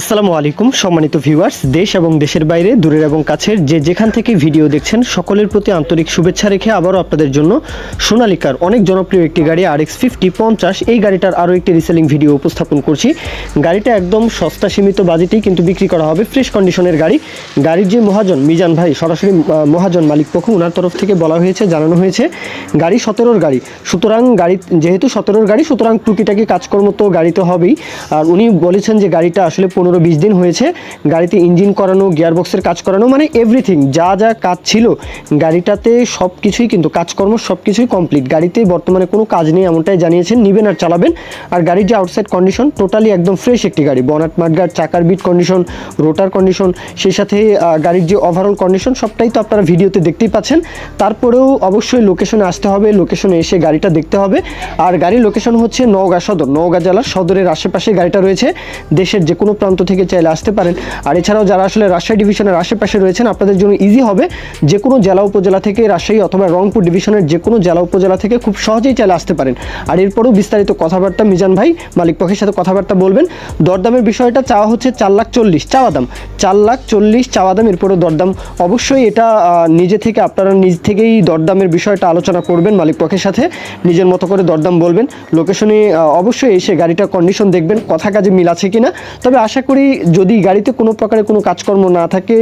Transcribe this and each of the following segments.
আসসালামু আলাইকুম, সম্মানিত ভিউয়ার্স দেশ এবং দেশের বাইরে, দূরের এবং কাছের যে যেখান থেকে ভিডিও দেখছেন, সকলের প্রতি আন্তরিক শুভেচ্ছা রেখে আবারও আপনাদের জন্য সোনালিকার অনেক জনপ্রিয় একটি গাড়ি আর এক্স ফিফটি পঞ্চাশ। এই গাড়িটার আরও একটি রিসেলিং ভিডিও উপস্থাপন করছি। গাড়িটা একদম সস্তা সীমিত বাজেটেই কিন্তু বিক্রি করা হবে ফ্রেশ কন্ডিশনের গাড়ি। গাড়ির যে মহাজন, মিজান ভাই, সরাসরি মহাজন মালিক পক্ষ ওনার তরফ থেকে বলা হয়েছে, জানানো হয়েছে, গাড়ি সতেরোর গাড়ি। সুতরাং গাড়ি, যেহেতু সতেরোর গাড়ি, সুতরাং টুকিটাকি কাজকর্ম তো গাড়িতে হবেই। আর উনি বলেছেন যে গাড়িটা আসলে পনেরো বিশ দিন হয়েছে। গাড়িতে ইঞ্জিন করানো, গিয়ারবক্সের কাজ করানো মানে এভরিথিং যা যা কাজ ছিল, গাড়িটাতে সব কিছুই কিন্তু কাজকর্ম সব কিছুই কমপ্লিট গাড়িতে বর্তমানে কোনো কাজ নেই এমনটাই জানিয়েছেন নিবেন আর চালাবেন। আর গাড়ির যে আউটসাইড কন্ডিশন টোটালি একদম ফ্রেশ একটি গাড়ি। বনাট মাঠগার্ড চাকার বিট কন্ডিশন রোটার কন্ডিশন সেই সাথে গাড়ির যে ওভারঅল কন্ডিশন সবটাই তো আপনারা ভিডিওতে দেখতেই পাচ্ছেন। তারপরেও অবশ্যই লোকেশনে আসতে হবে লোকেশনে এসে গাড়িটা দেখতে হবে। আর গাড়ির লোকেশন হচ্ছে নওগাঁ সদর। নওগাঁ জেলার সদরের আশেপাশে গাড়িটা রয়েছে। দেশের যে কোনো প্রান্ত থেকে চাইলে আসতে পারেন। আর এছাড়াও যারা আসলে রাজশাহী ডিভিশনের আশেপাশে রয়েছেন, আপনাদের জন্য ইজি হবে যে কোনো জেলা উপজেলা থেকে রাজশাহী অথবা রংপুর ডিভিশনের যে কোনো জেলা উপজেলা থেকে খুব সহজেই চাইলে আসতে পারেন। আর এরপরেও বিস্তারিত কথাবার্তা মিজান ভাই, মালিক পক্ষের সাথে কথাবার্তা বলবেন। দরদামের বিষয়টা চাওয়া হচ্ছে চার লাখ চল্লিশ চাওয়া দাম। চার লাখ চল্লিশ চাওয়া দাম, এরপরেও দরদাম। অবশ্যই এটা নিজে থেকে আপনারা নিজ থেকেই দরদামের বিষয়টা আলোচনা করবেন মালিক পক্ষের সাথে। নিজের মতো করে দরদাম বলবেন। লোকেশনে অবশ্যই এসে গাড়িটার কন্ডিশন দেখবেন, কথা কাজে মিল আছে কিনা। তবে আশা করি যদি গাড়িতে কোনো প্রকারের কোনো কাজকর্ম না থাকে,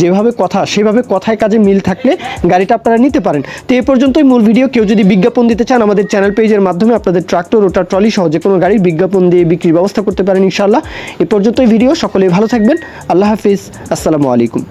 যেভাবে কথা, সেভাবে কথায় কাজে মিল থাকলে গাড়িটা আপনারা নিতে পারেন। তো এ পর্যন্তই মূল ভিডিও। কেউ যদি বিজ্ঞাপন দিতে চান, আমাদের চ্যানেল পেজের মাধ্যমে আপনাদের ট্রাক্টর ওটা ট্রলি সহ যে কোনো গাড়ির বিজ্ঞাপন দিয়ে বিক্রির ব্যবস্থা করতে পারেন ইনশাল্লাহ এ পর্যন্তই ভিডিও। সকলেই ভালো থাকবেন। আল্লাহ হাফিজ। আসসালামু আলাইকুম।